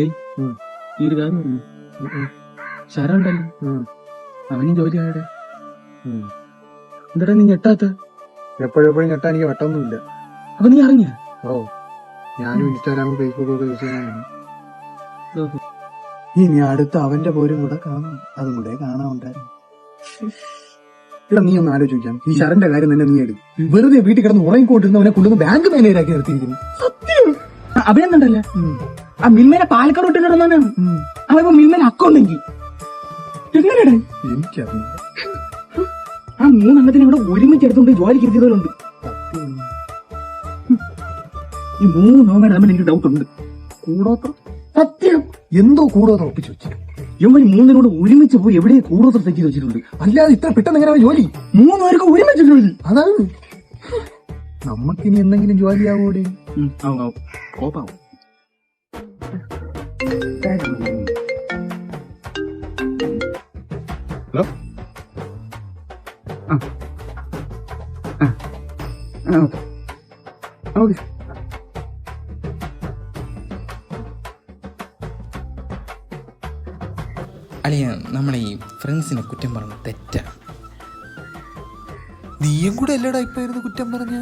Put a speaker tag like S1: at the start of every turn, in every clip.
S1: ഈ ഒരു കാര്യം? ശരം ഉണ്ടല്ലോ അവനും ജോലി ആയുടെ എന്താടാ നീ ഞെട്ടാത്ത?
S2: എപ്പോഴെപ്പോഴും ഞെട്ടാ എനിക്ക് വട്ടൊന്നുമില്ല
S1: അപ്പൊ നീ അറിഞ്ഞ?
S2: ഓ ഞാനും ഇൻസ്റ്റാഗ്രാമും ഫേസ്ബുക്കും യൂസ് ചെയ്യാനാണ് ഇനി അടുത്ത അവന്റെ പോരും കൂടെ കാണാം. അതും കൂടെ കാണാനുണ്ടായിരുന്നു. ഇവിടെ നീ ഒന്ന് ആലോചിക്കാം. ഈ ശരന്റെ കാര്യം തന്നെ നീ എടുക്കും. വെറുതെ വീട്ടിൽ കിടന്ന് ഉറങ്ങിക്കൊണ്ടിരുന്നവനെ കൊണ്ടുവന്ന് ബാങ്ക് മാനേജരാക്കി നിർത്തിയിരിക്കുന്നു.
S1: അഭിനന്ദനല്ല? ആ മിൽമേനെ പാലക്കാട് വിട്ടു കിടന്നാണ് അവൻ ഇപ്പൊ മിൽമേനെ അക്കൗണ്ട് എങ്കിൽ എങ്ങനെയാണ്
S2: എനിക്കറിയില്ല
S1: ആ മൂന്നെണ്ണത്തിനെ ഇവിടെ ഒരുമിച്ച് എടുത്തുകൊണ്ട് ജോലിക്ക് കിട്ടിയതുകൊണ്ട് ഈ മൂന്ന് നോമാൻ തമ്മിൽ എനിക്ക് ഡൗട്ട് ഉണ്ട്.
S2: കൂടോത്ര?
S1: സത്യം.
S2: എന്തോ കൂടോത്രം ഒപ്പിച്ചു വെച്ചു
S1: ഇവൻ മൂന്നിനോട് ഒരുമിച്ച് പോയി എവിടെ കൂടോത്ര തെറ്റി വെച്ചിട്ടുണ്ട്.
S2: അല്ലാതെ ഇത്ര പെട്ടെന്ന് എങ്ങനെ ജോലി?
S1: മൂന്ന് പേർക്ക് ഒരുമിച്ച് ജോലി.
S2: അതാണ്. നമുക്കിനി എന്തെങ്കിലും ജോലിയാവൂടെ?
S1: ഉം, ആവും, ആവും. കോപ്പാവും.
S2: ഹലോ
S1: ആ. ആ. ആ, ഓക്കേ. ഓക്കേ.
S3: അളിയ നമ്മളെ ഈ ഫ്രണ്ട്സിനെ കുറ്റം പറഞ്ഞ തെറ്റാ
S4: നീയും കൂടെ അല്ലടാ ഇപ്പൊ ഇരുന്ന് കുറ്റം പറഞ്ഞ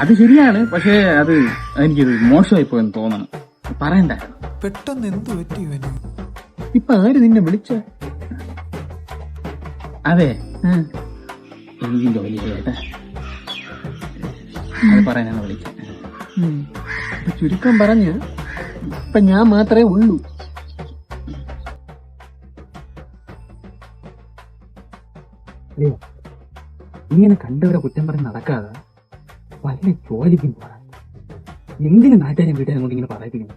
S1: അത് ശരിയാണ് പക്ഷേ അത് എനിക്കത് മോശമായി പോയെന്ന് തോന്നണം പറയണ്ട
S4: പെട്ടെന്ന് എന്ത് പറ്റി ഇവന്?
S2: ഇപ്പൊ ആര് നിന്നെ വിളിച്ച?
S1: അതെ. എനിക്ക് ജോലി ചെയ്യട്ടെ അത് പറയാനാണ് വിളിച്ചത്.
S2: ചുരുക്കം പറഞ്ഞ് ഇപ്പൊ ഞാൻ മാത്രമേ ഉള്ളൂ.
S1: ഇങ്ങനെ കണ്ടവരെ കുറ്റം പറഞ്ഞ് നടക്കാതെ വല്ല ജോലിക്കും പോകാൻ. എന്തിനു നാട്ടുകാരെ വീട്ടുകാരെ കൊണ്ട് ഇങ്ങനെ പറയിപ്പിക്കുന്നു?